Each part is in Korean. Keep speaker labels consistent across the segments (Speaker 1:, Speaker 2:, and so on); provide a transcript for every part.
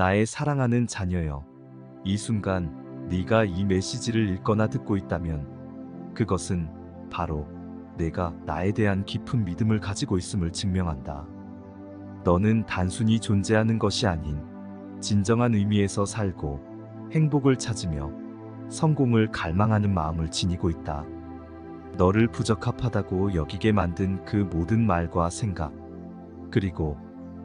Speaker 1: 나의 사랑하는 자녀여. 이 순간 네가 이 메시지를 읽거나 듣고 있다면 그것은 바로 내가 나에 대한 깊은 믿음을 가지고 있음을 증명한다. 너는 단순히 존재하는 것이 아닌 진정한 의미에서 살고 행복을 찾으며 성공을 갈망하는 마음을 지니고 있다. 너를 부적합하다고 여기게 만든 그 모든 말과 생각, 그리고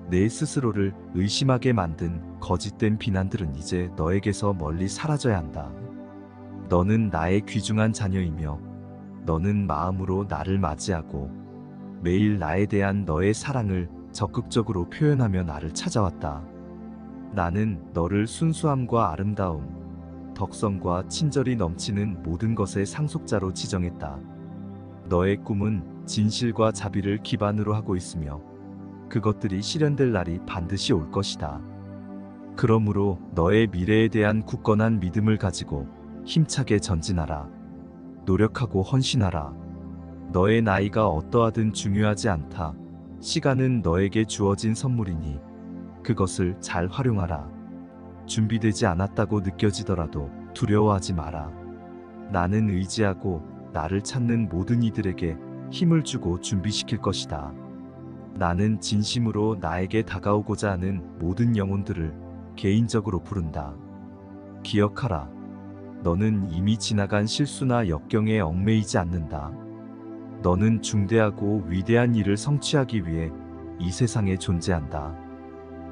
Speaker 1: 내 스스로를 의심하게 만든 거짓된 비난들은 이제 너에게서 멀리 사라져야 한다. 너는 나의 귀중한 자녀이며 너는 마음으로 나를 맞이하고 매일 나에 대한 너의 사랑을 적극적으로 표현하며 나를 찾아왔다. 나는 너를 순수함과 아름다움, 덕성과 친절이 넘치는 모든 것의 상속자로 지정했다. 너의 꿈은 진실과 자비를 기반으로 하고 있으며 그것들이 실현될 날이 반드시 올 것이다. 그러므로 너의 미래에 대한 굳건한 믿음을 가지고 힘차게 전진하라. 노력하고 헌신하라. 너의 나이가 어떠하든 중요하지 않다. 시간은 너에게 주어진 선물이니 그것을 잘 활용하라. 준비되지 않았다고 느껴지더라도 두려워하지 마라. 나는 의지하고 나를 찾는 모든 이들에게 힘을 주고 준비시킬 것이다. 나는 진심으로 나에게 다가오고자 하는 모든 영혼들을 개인적으로 부른다. 기억하라. 너는 이미 지나간 실수나 역경에 얽매이지 않는다. 너는 중대하고 위대한 일을 성취하기 위해 이 세상에 존재한다.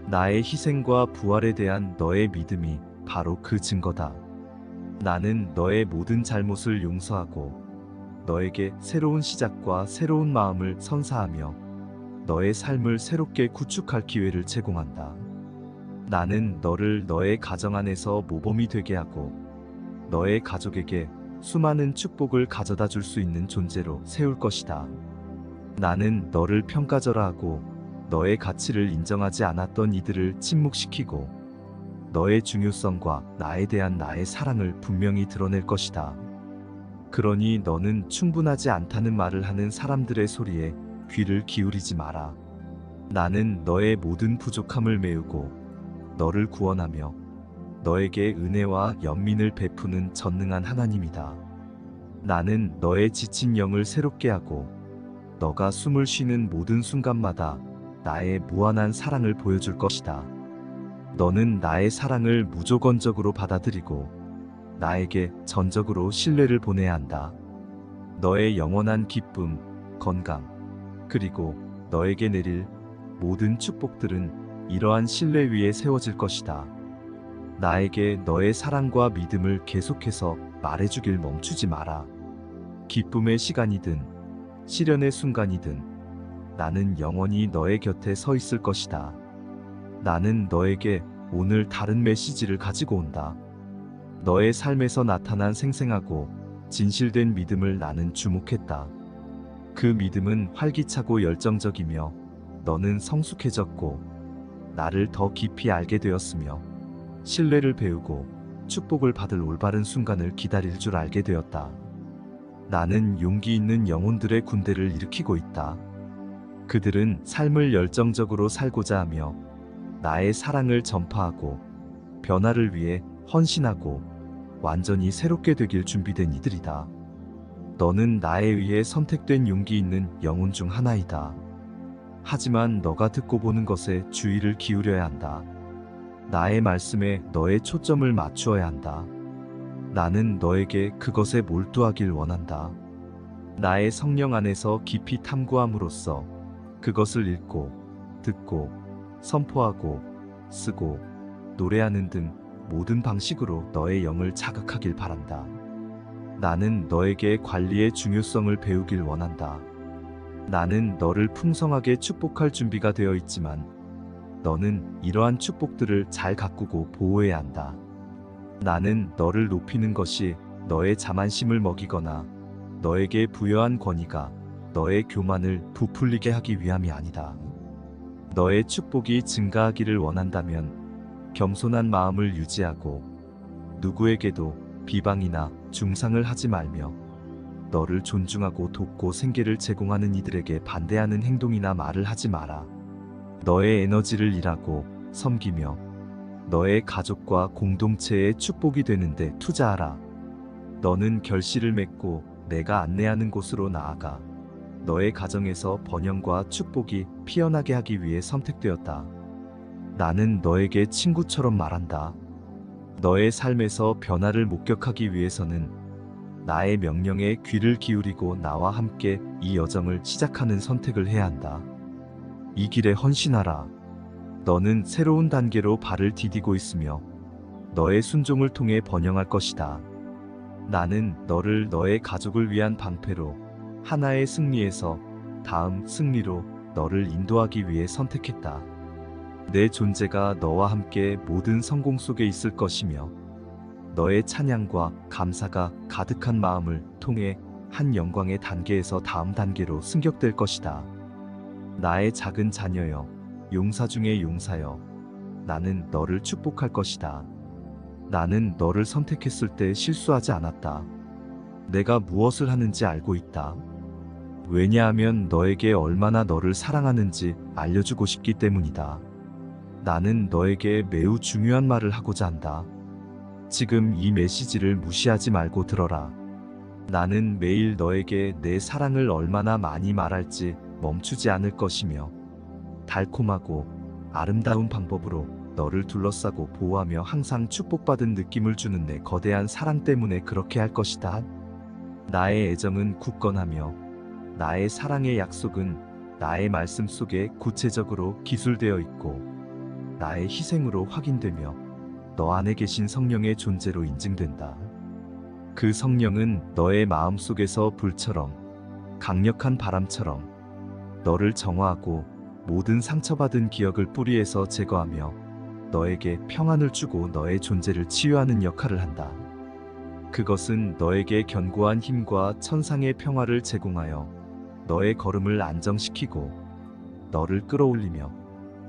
Speaker 1: 나의 희생과 부활에 대한 너의 믿음이 바로 그 증거다. 나는 너의 모든 잘못을 용서하고 너에게 새로운 시작과 새로운 마음을 선사하며 너의 삶을 새롭게 구축할 기회를 제공한다. 나는 너를 너의 가정 안에서 모범이 되게 하고 너의 가족에게 수많은 축복을 가져다 줄 수 있는 존재로 세울 것이다. 나는 너를 평가절하하고 너의 가치를 인정하지 않았던 이들을 침묵시키고 너의 중요성과 나에 대한 나의 사랑을 분명히 드러낼 것이다. 그러니 너는 충분하지 않다는 말을 하는 사람들의 소리에 귀를 기울이지 마라. 나는 너의 모든 부족함을 메우고 너를 구원하며 너에게 은혜와 연민을 베푸는 전능한 하나님이다. 나는 너의 지친 영을 새롭게 하고 너가 숨을 쉬는 모든 순간마다 나의 무한한 사랑을 보여줄 것이다. 너는 나의 사랑을 무조건적으로 받아들이고 나에게 전적으로 신뢰를 보내야 한다. 너의 영원한 기쁨, 건강, 그리고 너에게 내릴 모든 축복들은 이러한 신뢰 위에 세워질 것이다. 나에게 너의 사랑과 믿음을 계속해서 말해주길 멈추지 마라. 기쁨의 시간이든 시련의 순간이든 나는 영원히 너의 곁에 서 있을 것이다. 나는 너에게 오늘 다른 메시지를 가지고 온다. 너의 삶에서 나타난 생생하고 진실된 믿음을 나는 주목했다. 그 믿음은 활기차고 열정적이며 너는 성숙해졌고 나를 더 깊이 알게 되었으며 신뢰를 배우고 축복을 받을 올바른 순간을 기다릴 줄 알게 되었다. 나는 용기 있는 영혼들의 군대를 일으키고 있다. 그들은 삶을 열정적으로 살고자 하며 나의 사랑을 전파하고 변화를 위해 헌신하고 완전히 새롭게 되길 준비된 이들이다. 너는 나에 의해 선택된 용기 있는 영혼 중 하나이다. 하지만 너가 듣고 보는 것에 주의를 기울여야 한다. 나의 말씀에 너의 초점을 맞추어야 한다. 나는 너에게 그것에 몰두하길 원한다. 나의 성령 안에서 깊이 탐구함으로써 그것을 읽고, 듣고, 선포하고, 쓰고, 노래하는 등 모든 방식으로 너의 영을 자극하길 바란다. 나는 너에게 관리의 중요성을 배우길 원한다. 나는 너를 풍성하게 축복할 준비가 되어 있지만 너는 이러한 축복들을 잘 가꾸고 보호해야 한다. 나는 너를 높이는 것이 너의 자만심을 먹이거나 너에게 부여한 권위가 너의 교만을 부풀리게 하기 위함이 아니다. 너의 축복이 증가하기를 원한다면 겸손한 마음을 유지하고 누구에게도 비방이나 중상을 하지 말며 너를 존중하고 돕고 생계를 제공하는 이들에게 반대하는 행동이나 말을 하지 마라. 너의 에너지를 일하고 섬기며 너의 가족과 공동체의 축복이 되는데 투자하라. 너는 결실을 맺고 내가 안내하는 곳으로 나아가. 너의 가정에서 번영과 축복이 피어나게 하기 위해 선택되었다. 나는 너에게 친구처럼 말한다. 너의 삶에서 변화를 목격하기 위해서는 나의 명령에 귀를 기울이고 나와 함께 이 여정을 시작하는 선택을 해야 한다. 이 길에 헌신하라. 너는 새로운 단계로 발을 디디고 있으며 너의 순종을 통해 번영할 것이다. 나는 너를 너의 가족을 위한 방패로 하나의 승리에서 다음 승리로 너를 인도하기 위해 선택했다. 내 존재가 너와 함께 모든 성공 속에 있을 것이며 너의 찬양과 감사가 가득한 마음을 통해 한 영광의 단계에서 다음 단계로 승격될 것이다. 나의 작은 자녀여, 용사 중의 용사여, 나는 너를 축복할 것이다. 나는 너를 선택했을 때 실수하지 않았다. 내가 무엇을 하는지 알고 있다. 왜냐하면 너에게 얼마나 너를 사랑하는지 알려주고 싶기 때문이다. 나는 너에게 매우 중요한 말을 하고자 한다. 지금 이 메시지를 무시하지 말고 들어라. 나는 매일 너에게 내 사랑을 얼마나 많이 말할지 멈추지 않을 것이며 달콤하고 아름다운 방법으로 너를 둘러싸고 보호하며 항상 축복받은 느낌을 주는 내 거대한 사랑 때문에 그렇게 할 것이다. 나의 애정은 굳건하며 나의 사랑의 약속은 나의 말씀 속에 구체적으로 기술되어 있고 나의 희생으로 확인되며 너 안에 계신 성령의 존재로 인증된다. 그 성령은 너의 마음 속에서 불처럼 강력한 바람처럼 너를 정화하고 모든 상처받은 기억을 뿌리에서 제거하며 너에게 평안을 주고 너의 존재를 치유하는 역할을 한다. 그것은 너에게 견고한 힘과 천상의 평화를 제공하여 너의 걸음을 안정시키고 너를 끌어올리며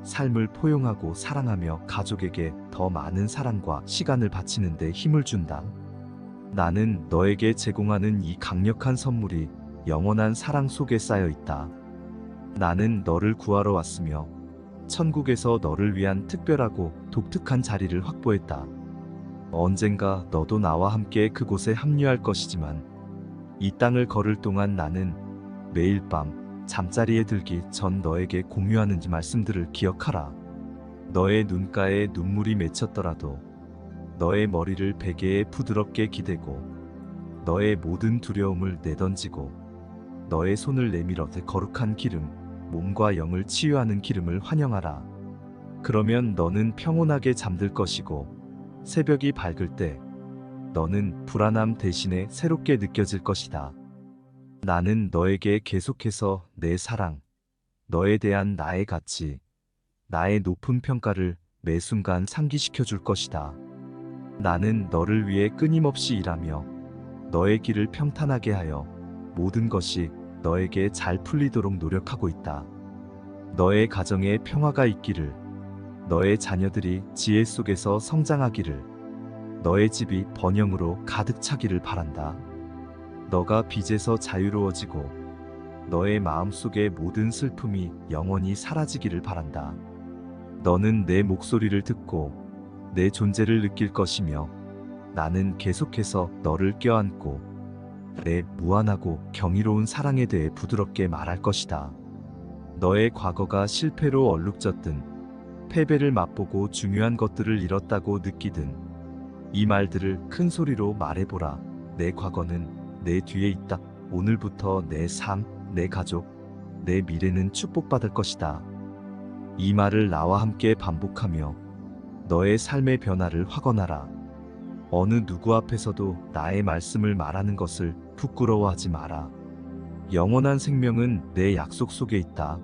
Speaker 1: 삶을 포용하고 사랑하며 가족에게 더 많은 사랑과 시간을 바치는 데 힘을 준다. 나는 너에게 제공하는 이 강력한 선물이 영원한 사랑 속에 쌓여 있다. 나는 너를 구하러 왔으며 천국에서 너를 위한 특별하고 독특한 자리를 확보했다. 언젠가 너도 나와 함께 그곳에 합류할 것이지만 이 땅을 걸을 동안 나는 매일 밤 잠자리에 들기 전 너에게 공유하는 이 말씀들을 기억하라. 너의 눈가에 눈물이 맺혔더라도 너의 머리를 베개에 부드럽게 기대고 너의 모든 두려움을 내던지고 너의 손을 내밀어 내 거룩한 기름 몸과 영을 치유하는 기름을 환영하라. 그러면 너는 평온하게 잠들 것이고 새벽이 밝을 때 너는 불안함 대신에 새롭게 느껴질 것이다. 나는 너에게 계속해서 내 사랑, 너에 대한 나의 가치, 나의 높은 평가를 매 순간 상기시켜 줄 것이다. 나는 너를 위해 끊임없이 일하며 너의 길을 평탄하게 하여 모든 것이 너에게 잘 풀리도록 노력하고 있다. 너의 가정에 평화가 있기를, 너의 자녀들이 지혜 속에서 성장하기를, 너의 집이 번영으로 가득 차기를 바란다. 너가 빚에서 자유로워지고, 너의 마음속의 모든 슬픔이 영원히 사라지기를 바란다. 너는 내 목소리를 듣고 내 존재를 느낄 것이며 나는 계속해서 너를 껴안고 내 무한하고 경이로운 사랑에 대해 부드럽게 말할 것이다. 너의 과거가 실패로 얼룩졌든 패배를 맛보고 중요한 것들을 잃었다고 느끼든 이 말들을 큰 소리로 말해보라. 내 과거는 내 뒤에 있다. 오늘부터 내 삶, 내 가족, 내 미래는 축복받을 것이다. 이 말을 나와 함께 반복하며 너의 삶의 변화를 확언하라. 어느 누구 앞에서도 나의 말씀을 말하는 것을 부끄러워하지 마라. 영원한 생명은 내 약속 속에 있다.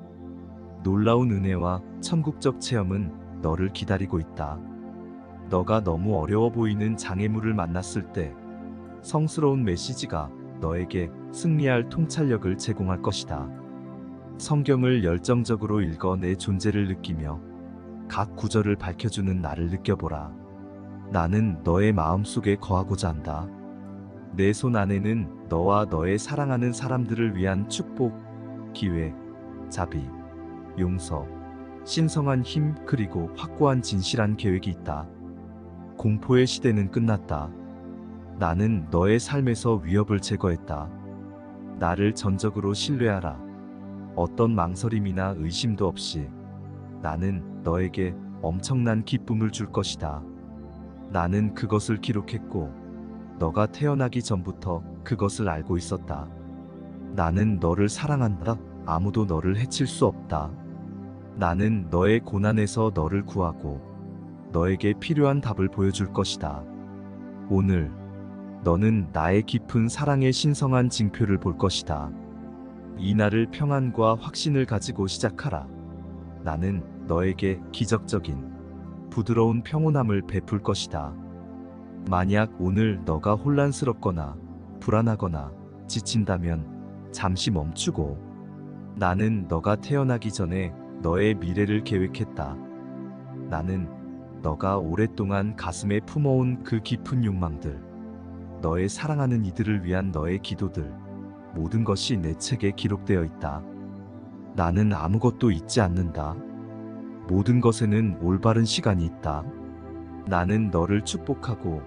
Speaker 1: 놀라운 은혜와 천국적 체험은 너를 기다리고 있다. 너가 너무 어려워 보이는 장애물을 만났을 때 성스러운 메시지가 너에게 승리할 통찰력을 제공할 것이다. 성경을 열정적으로 읽어 내 존재를 느끼며 각 구절을 밝혀주는 나를 느껴보라. 나는 너의 마음속에 거하고자 한다. 내 손 안에는 너와 너의 사랑하는 사람들을 위한 축복, 기회, 자비, 용서, 신성한 힘 그리고 확고한 진실한 계획이 있다. 공포의 시대는 끝났다. 나는 너의 삶에서 위협을 제거했다. 나를 전적으로 신뢰하라. 어떤 망설임이나 의심도 없이 나는 너에게 엄청난 기쁨을 줄 것이다. 나는 그것을 기록했고 너가 태어나기 전부터 그것을 알고 있었다. 나는 너를 사랑한다. 아무도 너를 해칠 수 없다. 나는 너의 고난에서 너를 구하고 너에게 필요한 답을 보여줄 것이다. 오늘 너는 나의 깊은 사랑의 신성한 징표를 볼 것이다. 이날을 평안과 확신을 가지고 시작하라. 나는 너에게 기적적인 부드러운 평온함을 베풀 것이다. 만약 오늘 너가 혼란스럽거나 불안하거나 지친다면 잠시 멈추고 나는 너가 태어나기 전에 너의 미래를 계획했다. 나는 너가 오랫동안 가슴에 품어온 그 깊은 욕망들, 너의 사랑하는 이들을 위한 너의 기도들, 모든 것이 내 책에 기록되어 있다. 나는 아무것도 잊지 않는다. 모든 것에는 올바른 시간이 있다. 나는 너를 축복하고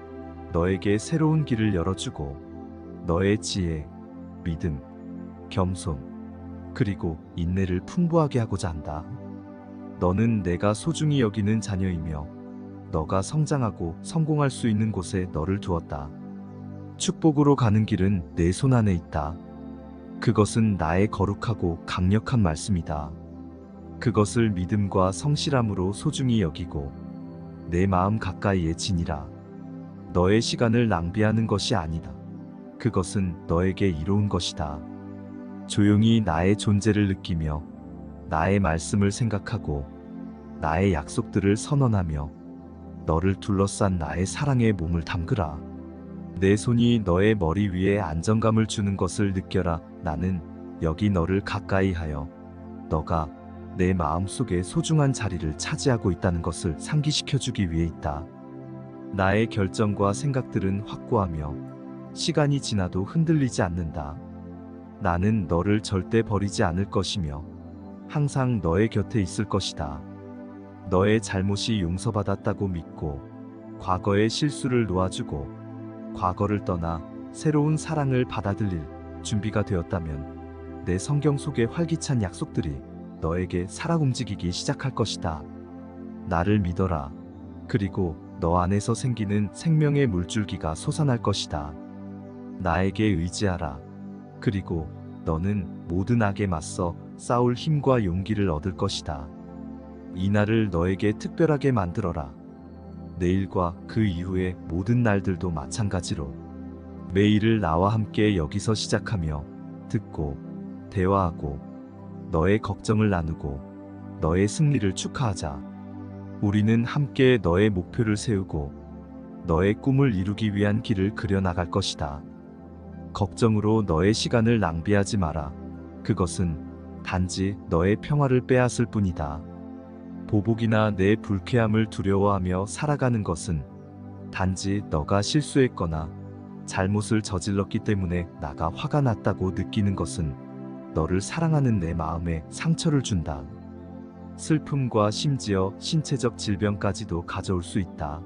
Speaker 1: 너에게 새로운 길을 열어주고 너의 지혜, 믿음, 겸손, 그리고 인내를 풍부하게 하고자 한다. 너는 내가 소중히 여기는 자녀이며 너가 성장하고 성공할 수 있는 곳에 너를 두었다. 축복으로 가는 길은 내 손 안에 있다. 그것은 나의 거룩하고 강력한 말씀이다. 그것을 믿음과 성실함으로 소중히 여기고 내 마음 가까이에 지니라. 너의 시간을 낭비하는 것이 아니다. 그것은 너에게 이로운 것이다. 조용히 나의 존재를 느끼며 나의 말씀을 생각하고 나의 약속들을 선언하며 너를 둘러싼 나의 사랑의 몸을 담그라. 내 손이 너의 머리 위에 안정감을 주는 것을 느껴라. 나는 여기 너를 가까이 하여 너가 내 마음 속에 소중한 자리를 차지하고 있다는 것을 상기시켜 주기 위해 있다. 나의 결정과 생각들은 확고하며 시간이 지나도 흔들리지 않는다. 나는 너를 절대 버리지 않을 것이며 항상 너의 곁에 있을 것이다. 너의 잘못이 용서받았다고 믿고 과거의 실수를 놓아주고 과거를 떠나 새로운 사랑을 받아들일 준비가 되었다면 내 성경 속의 활기찬 약속들이 너에게 살아 움직이기 시작할 것이다. 나를 믿어라. 그리고 너 안에서 생기는 생명의 물줄기가 솟아날 것이다. 나에게 의지하라. 그리고 너는 모든 악에 맞서 싸울 힘과 용기를 얻을 것이다. 이 날을 너에게 특별하게 만들어라. 내일과 그 이후의 모든 날들도 마찬가지로 매일을 나와 함께 여기서 시작하며 듣고 대화하고 너의 걱정을 나누고 너의 승리를 축하하자. 우리는 함께 너의 목표를 세우고 너의 꿈을 이루기 위한 길을 그려나갈 것이다. 걱정으로 너의 시간을 낭비하지 마라. 그것은 단지 너의 평화를 빼앗을 뿐이다. 보복이나 내 불쾌함을 두려워하며 살아가는 것은 단지 너가 실수했거나 잘못을 저질렀기 때문에 나가 화가 났다고 느끼는 것은 너를 사랑하는 내 마음에 상처를 준다. 슬픔과 심지어 신체적 질병까지도 가져올 수 있다.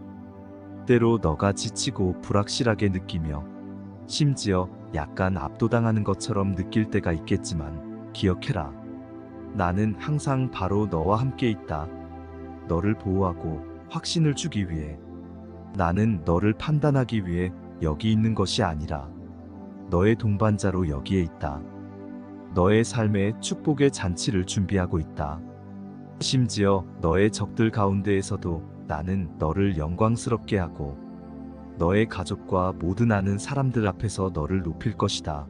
Speaker 1: 때로 너가 지치고 불확실하게 느끼며 심지어 약간 압도당하는 것처럼 느낄 때가 있겠지만 기억해라. 나는 항상 바로 너와 함께 있다. 너를 보호하고 확신을 주기 위해. 나는 너를 판단하기 위해 여기 있는 것이 아니라 너의 동반자로 여기에 있다. 너의 삶에 축복의 잔치를 준비하고 있다. 심지어 너의 적들 가운데에서도 나는 너를 영광스럽게 하고 너의 가족과 모든 아는 사람들 앞에서 너를 높일 것이다.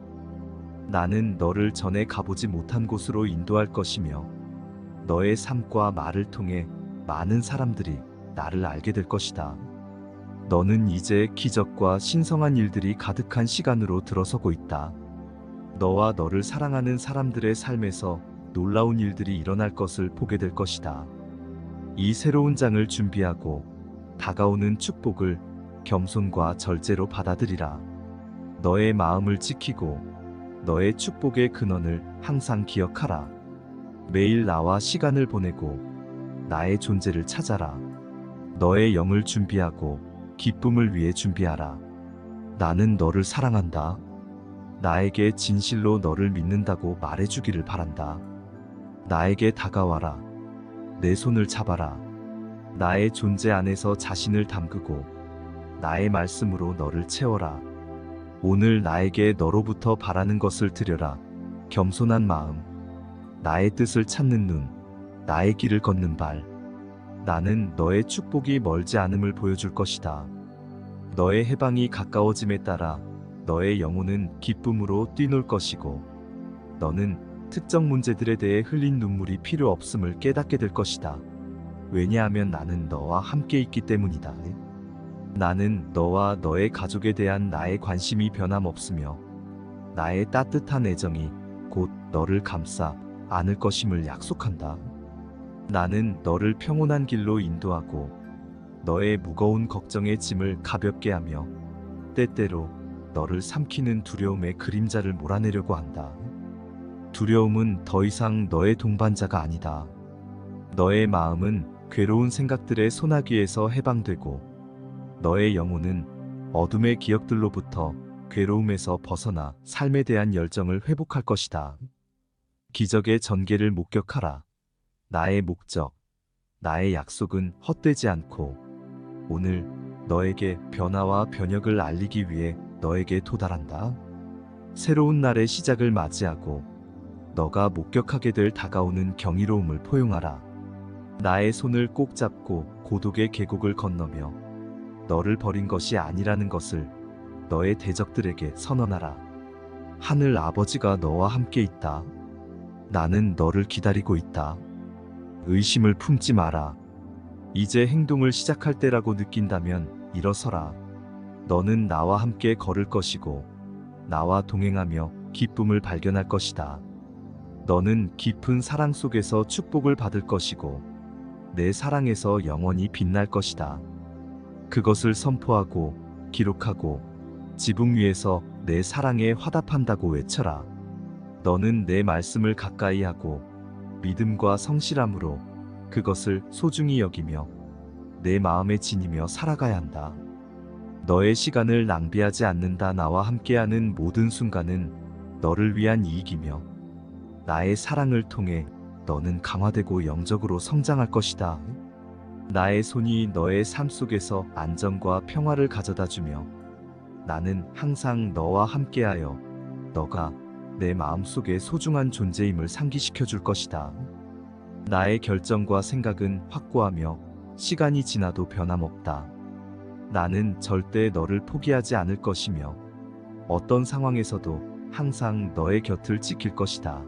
Speaker 1: 나는 너를 전에 가보지 못한 곳으로 인도할 것이며 너의 삶과 말을 통해 많은 사람들이 나를 알게 될 것이다. 너는 이제 기적과 신성한 일들이 가득한 시간으로 들어서고 있다. 너와 너를 사랑하는 사람들의 삶에서 놀라운 일들이 일어날 것을 보게 될 것이다. 이 새로운 장을 준비하고 다가오는 축복을 겸손과 절제로 받아들이라. 너의 마음을 지키고 너의 축복의 근원을 항상 기억하라. 매일 나와 시간을 보내고 나의 존재를 찾아라. 너의 영을 준비하고 기쁨을 위해 준비하라. 나는 너를 사랑한다. 나에게 진실로 너를 믿는다고 말해주기를 바란다. 나에게 다가와라. 내 손을 잡아라. 나의 존재 안에서 자신을 담그고 나의 말씀으로 너를 채워라. 오늘 나에게 너로부터 바라는 것을 드려라. 겸손한 마음, 나의 뜻을 찾는 눈, 나의 길을 걷는 발. 나는 너의 축복이 멀지 않음을 보여줄 것이다. 너의 해방이 가까워짐에 따라 너의 영혼은 기쁨으로 뛰놀 것이고, 너는 특정 문제들에 대해 흘린 눈물이 필요 없음을 깨닫게 될 것이다. 왜냐하면 나는 너와 함께 있기 때문이다. 나는 너와 너의 가족에 대한 나의 관심이 변함없으며 나의 따뜻한 애정이 곧 너를 감싸 안을 것임을 약속한다. 나는 너를 평온한 길로 인도하고 너의 무거운 걱정의 짐을 가볍게 하며 때때로 너를 삼키는 두려움의 그림자를 몰아내려고 한다. 두려움은 더 이상 너의 동반자가 아니다. 너의 마음은 괴로운 생각들의 소나기에서 해방되고 너의 영혼은 어둠의 기억들로부터 괴로움에서 벗어나 삶에 대한 열정을 회복할 것이다. 기적의 전개를 목격하라. 나의 목적, 나의 약속은 헛되지 않고 오늘 너에게 변화와 변혁을 알리기 위해 너에게 도달한다. 새로운 날의 시작을 맞이하고 너가 목격하게 될 다가오는 경이로움을 포용하라. 나의 손을 꼭 잡고 고독의 계곡을 건너며 너를 버린 것이 아니라는 것을 너의 대적들에게 선언하라. 하늘 아버지가 너와 함께 있다. 나는 너를 기다리고 있다. 의심을 품지 마라. 이제 행동을 시작할 때라고 느낀다면 일어서라. 너는 나와 함께 걸을 것이고, 나와 동행하며 기쁨을 발견할 것이다. 너는 깊은 사랑 속에서 축복을 받을 것이고, 내 사랑에서 영원히 빛날 것이다. 그것을 선포하고, 기록하고, 지붕 위에서 내 사랑에 화답한다고 외쳐라. 너는 내 말씀을 가까이 하고, 믿음과 성실함으로 그것을 소중히 여기며 내 마음에 지니며 살아가야 한다. 너의 시간을 낭비하지 않는다. 나와 함께하는 모든 순간은 너를 위한 이익이며 나의 사랑을 통해 너는 강화되고 영적으로 성장할 것이다. 나의 손이 너의 삶 속에서 안정과 평화를 가져다 주며 나는 항상 너와 함께하여 너가 내 마음속에 소중한 존재임을 상기시켜 줄 것이다. 나의 결정과 생각은 확고하며 시간이 지나도 변함없다. 나는 절대 너를 포기하지 않을 것이며 어떤 상황에서도 항상 너의 곁을 지킬 것이다.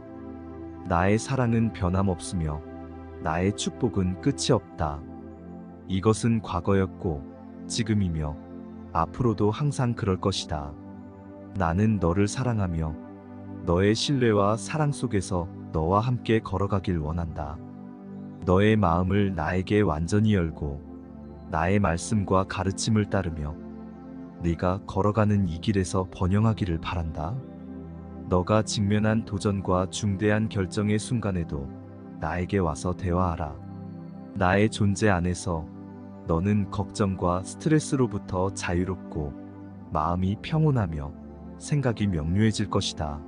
Speaker 1: 나의 사랑은 변함없으며 나의 축복은 끝이 없다. 이것은 과거였고 지금이며 앞으로도 항상 그럴 것이다. 나는 너를 사랑하며 너의 신뢰와 사랑 속에서 너와 함께 걸어가길 원한다. 너의 마음을 나에게 완전히 열고 나의 말씀과 가르침을 따르며 네가 걸어가는 이 길에서 번영하기를 바란다. 너가 직면한 도전과 중대한 결정의 순간에도 나에게 와서 대화하라. 나의 존재 안에서 너는 걱정과 스트레스로부터 자유롭고 마음이 평온하며 생각이 명료해질 것이다.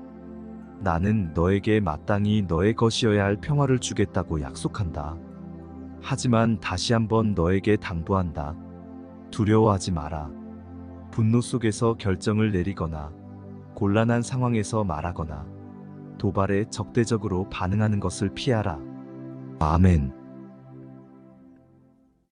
Speaker 1: 나는 너에게 마땅히 너의 것이어야 할 평화를 주겠다고 약속한다. 하지만 다시 한번 너에게 당부한다. 두려워하지 마라. 분노 속에서 결정을 내리거나 곤란한 상황에서 말하거나 도발에 적대적으로 반응하는 것을 피하라. 아멘.